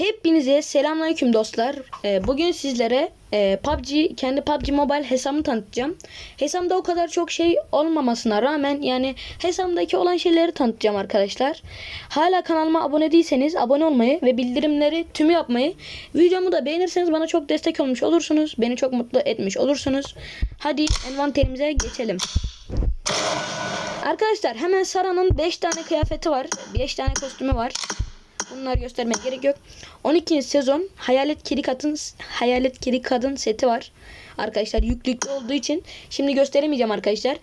Hepinize selamünaleyküm dostlar. Ee, bugün sizlere e, PUBG kendi PUBG Mobile hesabımı tanıtacağım. Hesabımda o kadar çok şey olmamasına rağmen yani hesabımdaki olan şeyleri tanıtacağım arkadaşlar. Hala kanalıma abone değilseniz abone olmayı ve bildirimleri tümü yapmayı, videomu da beğenirseniz bana çok destek olmuş olursunuz. Beni çok mutlu etmiş olursunuz. Hadi envanterimize geçelim. Arkadaşlar hemen Sara'nın 5 tane kıyafeti var. 5 tane kostümü var. Bunları göstermeye gerek yok. 12. sezon Hayalet Kedi Kadın Hayalet Kedi Kadın seti var. Arkadaşlar yüklükte olduğu için şimdi gösteremeyeceğim arkadaşlar.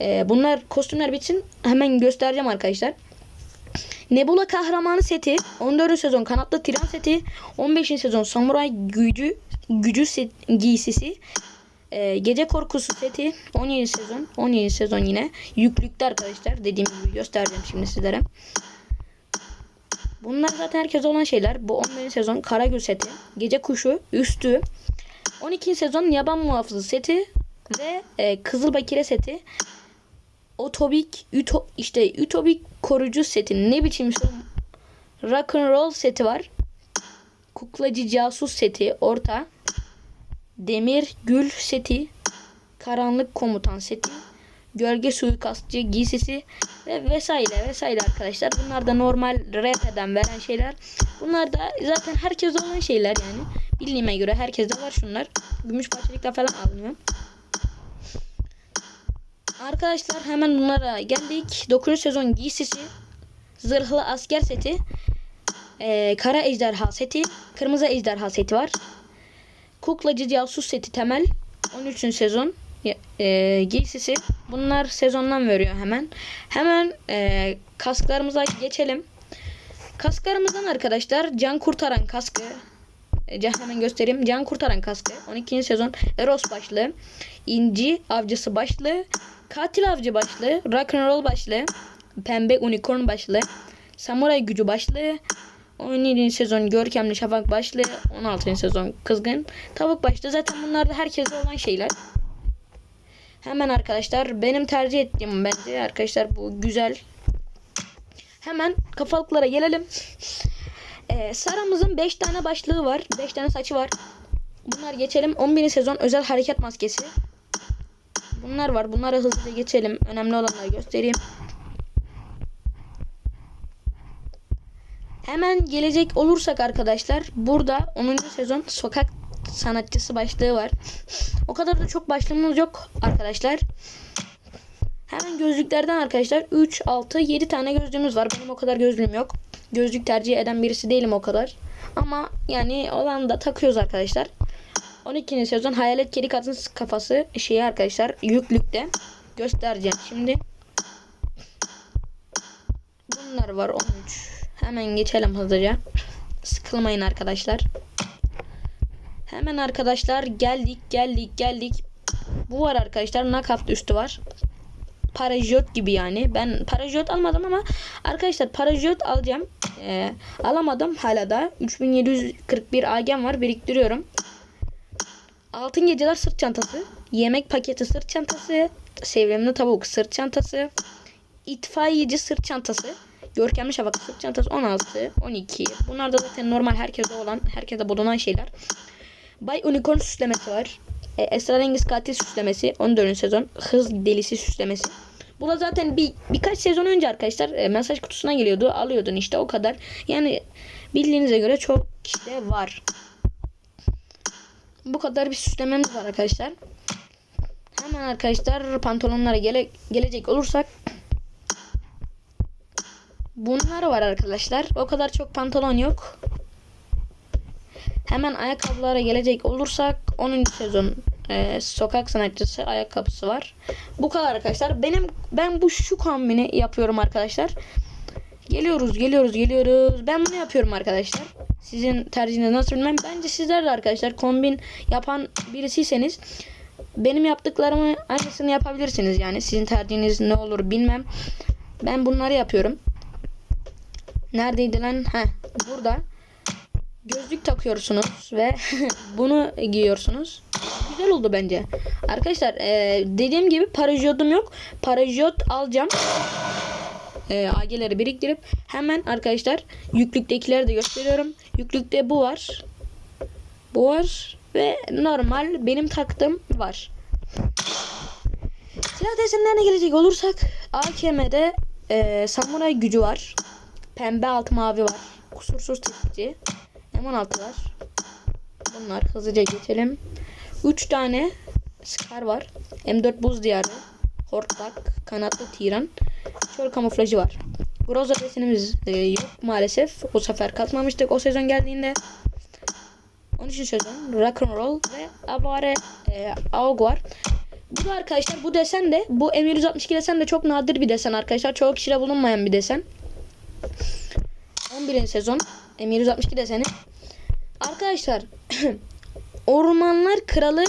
Ee, bunlar kostümler bitsin hemen göstereceğim arkadaşlar. Nebula kahramanı seti, 14. sezon kanatlı tiran seti, 15. sezon samuray gücü gücü set, giysisi, ee, gece korkusu seti, 17. sezon, 17. sezon yine yüklükte arkadaşlar. Dediğim gibi göstereceğim şimdi sizlere. Bunlar zaten herkese olan şeyler. Bu 11. sezon Karagül seti, Gece Kuşu, Üstü, 12. sezon Yaban Muhafızı seti ve e, Kızıl Bakire seti. Otobik, Üto, işte Ütopik Korucu seti. Ne biçim? Rock and Roll seti var. Kuklacı Casus seti orta. Demir Gül seti. Karanlık Komutan seti. Gölge suikastçı giysisi ve vesaire vesaire arkadaşlar. Bunlar da normal RP'den veren şeyler. Bunlar da zaten herkes olan şeyler yani. Bildiğime göre herkeste var şunlar. Gümüş parçalıkla falan alınıyor. Arkadaşlar hemen bunlara geldik. 9. sezon giysisi. Zırhlı asker seti. Ee, kara ejderha seti. Kırmızı ejderha seti var. Kuklacı casus seti temel. 13. sezon e, giysisi. Bunlar sezondan veriyor hemen. Hemen e, kasklarımıza geçelim. Kasklarımızdan arkadaşlar can kurtaran kaskı. E, hemen göstereyim. Can kurtaran kaskı. 12. sezon Eros başlığı. İnci avcısı başlığı. Katil avcı başlığı. Rock and roll başlığı. Pembe unicorn başlığı. Samuray gücü başlığı. 17. sezon Görkemli Şafak başlığı. 16. sezon Kızgın Tavuk başlığı. Zaten bunlar da herkese olan şeyler. Hemen arkadaşlar benim tercih ettiğim bence arkadaşlar bu güzel. Hemen kafalıklara gelelim. Ee, Sara'mızın 5 tane başlığı var. 5 tane saçı var. Bunlar geçelim. 11. sezon özel hareket maskesi. Bunlar var. Bunları hızlıca geçelim. Önemli olanları göstereyim. Hemen gelecek olursak arkadaşlar burada 10. sezon sokak sanatçısı başlığı var. O kadar da çok başlığımız yok arkadaşlar. Hemen gözlüklerden arkadaşlar 3, 6, 7 tane gözlüğümüz var. Benim o kadar gözlüğüm yok. Gözlük tercih eden birisi değilim o kadar. Ama yani olan da takıyoruz arkadaşlar. 12. sezon Hayalet Kedi Kadın kafası şeyi arkadaşlar yüklükte göstereceğim şimdi. Bunlar var 13. Hemen geçelim hızlıca. Sıkılmayın arkadaşlar. Hemen arkadaşlar geldik geldik geldik. Bu var arkadaşlar knockout üstü var. Parajot gibi yani. Ben parajot almadım ama arkadaşlar parajot alacağım. Ee, alamadım hala da. 3741 agem var biriktiriyorum. Altın geceler sırt çantası. Yemek paketi sırt çantası. Sevimli tavuk sırt çantası. İtfaiyeci sırt çantası. Görkemli şafak sırt çantası 16, 12. Bunlar da zaten normal herkeste olan, herkese bulunan şeyler. Bay Unicorn süslemesi var. E, Esrarengiz katil süslemesi 14. sezon. Hız delisi süslemesi. Bu da zaten bir birkaç sezon önce arkadaşlar e, mesaj kutusuna geliyordu. Alıyordun işte o kadar. Yani bildiğinize göre çok işte var. Bu kadar bir süslememiz var arkadaşlar. Hemen arkadaşlar pantolonlara gele, gelecek olursak Bunlar var arkadaşlar. O kadar çok pantolon yok. Hemen ayakkabılara gelecek olursak 10. sezon e, sokak sanatçısı ayakkabısı var. Bu kadar arkadaşlar. Benim ben bu şu kombini yapıyorum arkadaşlar. Geliyoruz, geliyoruz, geliyoruz. Ben bunu yapıyorum arkadaşlar. Sizin tercihiniz nasıl bilmem. Bence sizler de arkadaşlar kombin yapan birisiyseniz benim yaptıklarımı aynısını yapabilirsiniz yani. Sizin tercihiniz ne olur bilmem. Ben bunları yapıyorum. Neredeydi lan? Heh, burada. Gözlük takıyorsunuz ve bunu giyiyorsunuz. Güzel oldu bence. Arkadaşlar e, dediğim gibi parajotum yok. Parajot alacağım. E, AG'leri biriktirip hemen arkadaşlar yüklüktekileri de gösteriyorum. Yüklükte bu var. Bu var. Ve normal benim taktığım var. Silah desenlerine gelecek olursak AKM'de e, samuray gücü var. Pembe altı mavi var. Kusursuz tetikçi. M16 var. Bunlar hızlıca geçelim. 3 tane Scar var. M4 buz diyarı. Hortlak. Kanatlı tiran. Çöl kamuflajı var. Groza desenimiz e, yok maalesef. Bu sefer katmamıştık o sezon geldiğinde. 13. sezon Rock'n'Roll ve Avare e, Aug var. Bu da arkadaşlar bu desen de bu M162 desen de çok nadir bir desen arkadaşlar. Çoğu kişide bulunmayan bir desen. 11. sezon M162 deseni. Arkadaşlar Ormanlar Kralı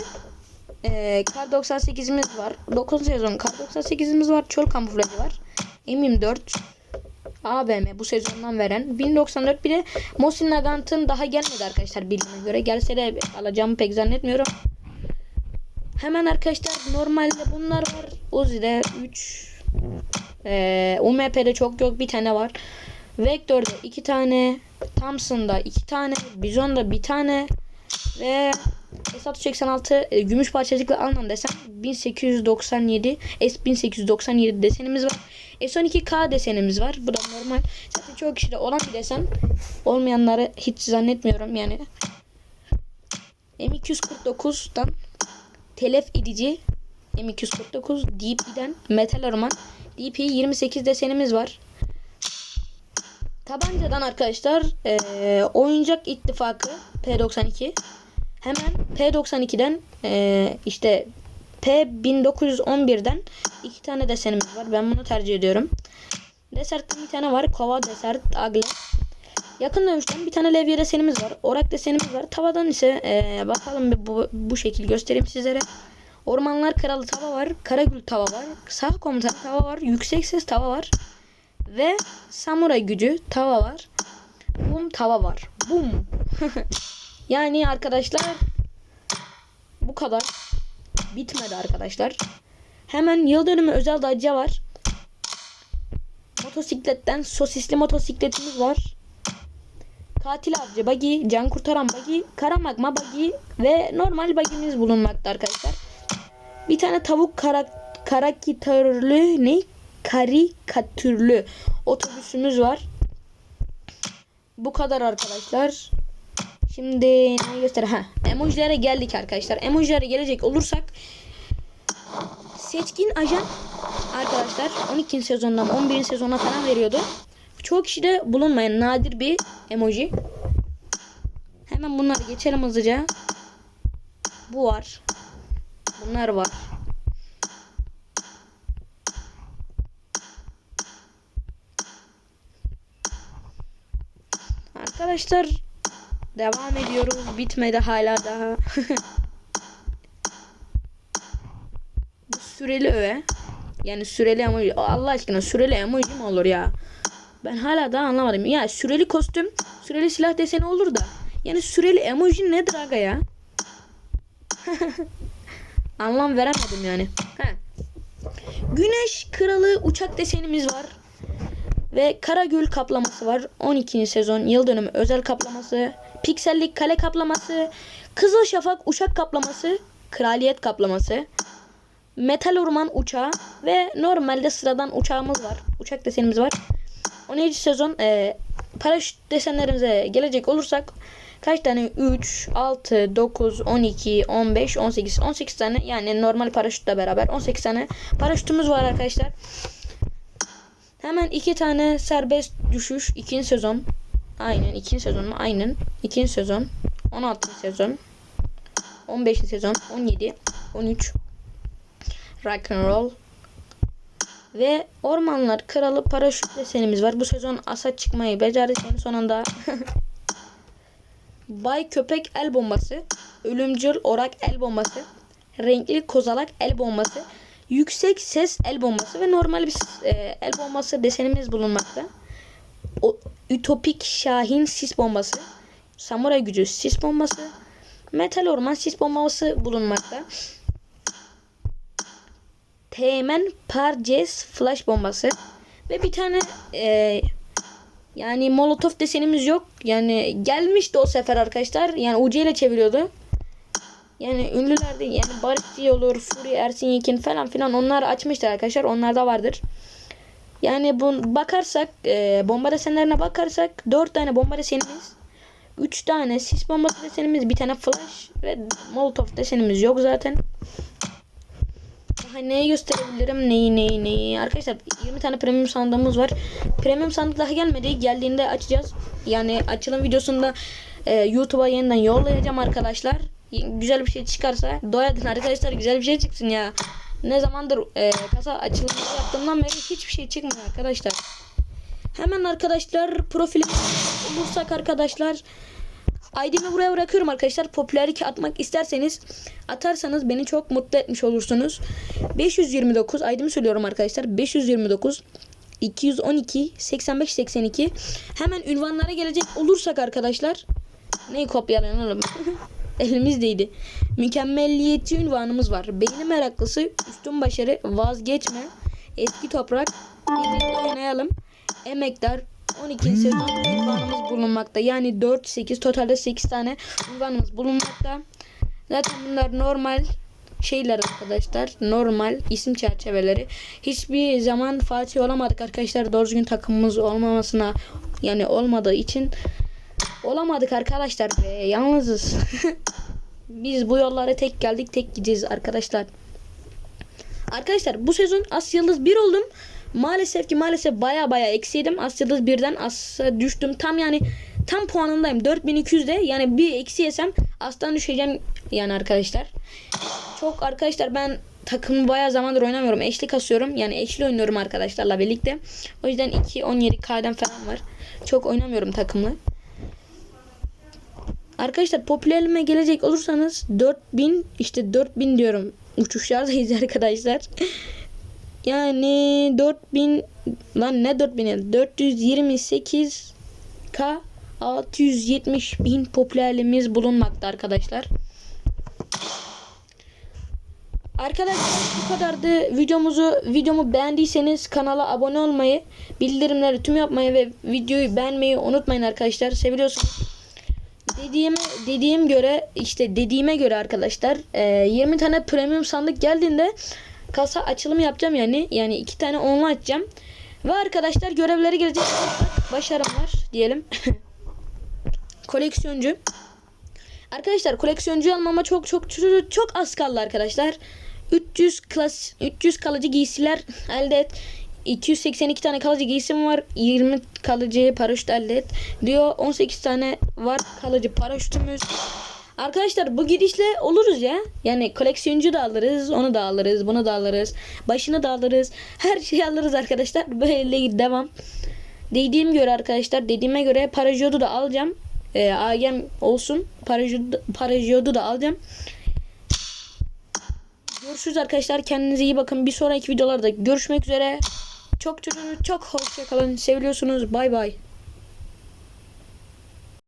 e, Kar 98'imiz var. 9. sezon Kar 98'imiz var. Çöl kamuflajı var. M24 ABM bu sezondan veren 1094 bir de Mosin Nagant'ın daha gelmedi arkadaşlar bildiğime göre. Gelse de alacağımı pek zannetmiyorum. Hemen arkadaşlar normalde bunlar var. Uzi'de 3 ee, UMP'de çok yok bir tane var. Vektör'de 2 tane. Thompson'da 2 tane. Bizon'da bir tane. Ve S686 e, gümüş parçacıkla alınan desen 1897 S1897 desenimiz var. S12K desenimiz var. Bu da normal. Zaten çoğu kişide olan bir desen. Olmayanları hiç zannetmiyorum yani. M249'dan telef edici M249 DP'den Metal Orman DP 28 desenimiz var. Tabancadan arkadaşlar eee, oyuncak ittifakı P92 hemen P92'den eee, işte P1911'den iki tane desenimiz var. Ben bunu tercih ediyorum. Desert'ten bir tane var. Kova Desert Agle. Yakın dövüşten bir tane levye desenimiz var. Orak desenimiz var. Tavadan ise eee, bakalım bir bu, bu şekil göstereyim sizlere. Ormanlar Kralı tava var. Karagül tava var. Sağ komutan tava var. Yüksek ses tava var. Ve samuray gücü tava var. Bum tava var. Bum. yani arkadaşlar bu kadar. Bitmedi arkadaşlar. Hemen yıl dönümü özel dacca var. Motosikletten sosisli motosikletimiz var. Katil avcı buggy, can kurtaran buggy, kara magma buggy ve normal buggy'miz bulunmakta arkadaşlar. Bir tane tavuk karak karakterlü ne? Karikatürlü otobüsümüz var. Bu kadar arkadaşlar. Şimdi ne göster? Ha, emojilere geldik arkadaşlar. Emojilere gelecek olursak seçkin ajan arkadaşlar 12. sezondan 11. sezona falan veriyordu. Çoğu kişide bulunmayan nadir bir emoji. Hemen bunları geçelim hızlıca. Bu var. Bunlar var. Arkadaşlar devam ediyoruz. Bitmedi hala daha. Bu süreli öve. Yani süreli emoji. Allah aşkına süreli emoji mi olur ya? Ben hala daha anlamadım. Ya süreli kostüm, süreli silah deseni olur da. Yani süreli emoji nedir aga ya? Anlam veremedim yani. He. Güneş kralı uçak desenimiz var. Ve Karagül kaplaması var. 12. sezon yıl dönümü özel kaplaması. Piksellik kale kaplaması. Kızıl Şafak uçak kaplaması. Kraliyet kaplaması. Metal Orman uçağı. Ve normalde sıradan uçağımız var. Uçak desenimiz var. 17. sezon e, paraşüt desenlerimize gelecek olursak kaç tane 3, 6, 9, 12, 15, 18 18 tane yani normal paraşütle beraber 18 tane paraşütümüz var arkadaşlar. Hemen iki tane serbest düşüş ikinci sezon. Aynen ikinci sezon mu? Aynen ikinci sezon. 16. sezon. 15. sezon. 17. 13. Rock and roll. Ve Ormanlar Kralı paraşüt desenimiz var. Bu sezon asa çıkmayı becerdik en sonunda. Bay Köpek el bombası. Ölümcül orak el bombası. Renkli kozalak el bombası. Yüksek ses el bombası ve normal bir e, el bombası desenimiz bulunmakta. O, Ütopik Şahin sis bombası. Samuray gücü sis bombası. Metal orman sis bombası bulunmakta. Teğmen Parces flash bombası. Ve bir tane e, Yani molotof desenimiz yok. Yani gelmişti o sefer arkadaşlar. Yani UC ile çeviriyordu. Yani ünlüler de yani Barış olur, Fury, Ersin Yekin falan filan onlar açmıştır arkadaşlar. Onlarda vardır. Yani bu bakarsak e, bomba desenlerine bakarsak 4 tane bomba desenimiz 3 tane sis bombası desenimiz bir tane flash ve molotov desenimiz yok zaten. Daha neyi gösterebilirim neyi neyi neyi arkadaşlar 20 tane premium sandığımız var. Premium sandık daha gelmedi geldiğinde açacağız. Yani açılım videosunda e, YouTube'a yeniden yollayacağım arkadaşlar. Güzel bir şey çıkarsa doyadın arkadaşlar güzel bir şey çıksın ya. Ne zamandır e, kasa açılımı yaptığımdan beri hiçbir şey çıkmıyor arkadaşlar. Hemen arkadaşlar profilim olursak arkadaşlar ID'mi buraya bırakıyorum arkadaşlar. Popülerlik atmak isterseniz atarsanız beni çok mutlu etmiş olursunuz. 529 ID'mi söylüyorum arkadaşlar. 529 212 85 82 Hemen ünvanlara gelecek olursak arkadaşlar neyi kopyalayalım elimizdeydi. Mükemmelliyetçi ünvanımız var. Beyni meraklısı, üstün başarı, vazgeçme, eski toprak, birlikte oynayalım, emektar, 12. sezon ünvanımız bulunmakta. Yani 4, 8, totalde 8 tane ünvanımız bulunmakta. Zaten bunlar normal şeyler arkadaşlar. Normal isim çerçeveleri. Hiçbir zaman Fatih olamadık arkadaşlar. Doğru düzgün takımımız olmamasına yani olmadığı için olamadık arkadaşlar be. Yalnızız. Biz bu yollara tek geldik tek gideceğiz arkadaşlar. Arkadaşlar bu sezon Asya Yıldız 1 oldum. Maalesef ki maalesef baya baya eksiydim. Asya Yıldız 1'den Asya düştüm. Tam yani tam puanındayım. 4200'de yani bir eksi yesem aslan düşeceğim yani arkadaşlar. Çok arkadaşlar ben takımı baya zamandır oynamıyorum. Eşli kasıyorum. Yani eşli oynuyorum arkadaşlarla birlikte. O yüzden 2 17 K'den falan var. Çok oynamıyorum takımla. Arkadaşlar popülerime gelecek olursanız 4000 işte 4000 diyorum. Uçuşlardayız arkadaşlar. Yani 4000 lan ne 4000 ya 428 K 670 bin popülerliğimiz bulunmakta arkadaşlar. Arkadaşlar bu kadardı. Videomuzu videomu beğendiyseniz kanala abone olmayı, bildirimleri tüm yapmayı ve videoyu beğenmeyi unutmayın arkadaşlar. Seviliyorsunuz. Dediğime dediğim göre işte dediğime göre arkadaşlar e, 20 tane premium sandık geldiğinde kasa açılımı yapacağım yani. Yani iki tane onlu açacağım. Ve arkadaşlar görevleri gelecek. Başarımlar diyelim. Koleksiyoncu. Arkadaşlar koleksiyoncu almama çok çok çok, çok az kaldı arkadaşlar. 300 klas 300 kalıcı giysiler elde et. 282 tane kalıcı giysim var. 20 kalıcı paraşüt elde et. Diyor 18 tane var kalıcı paraşütümüz. Arkadaşlar bu gidişle oluruz ya. Yani koleksiyoncu da alırız, onu da alırız, bunu da alırız. Başını da alırız. Her şeyi alırız arkadaşlar. Böyle devam. Dediğim göre arkadaşlar, dediğime göre parajodu da alacağım. Ee, AGM olsun. Parajodu, parajodu da alacağım. Görüşürüz arkadaşlar. Kendinize iyi bakın. Bir sonraki videolarda görüşmek üzere. Çok çok çok hoşça kalın. Seviliyorsunuz. Bay bay.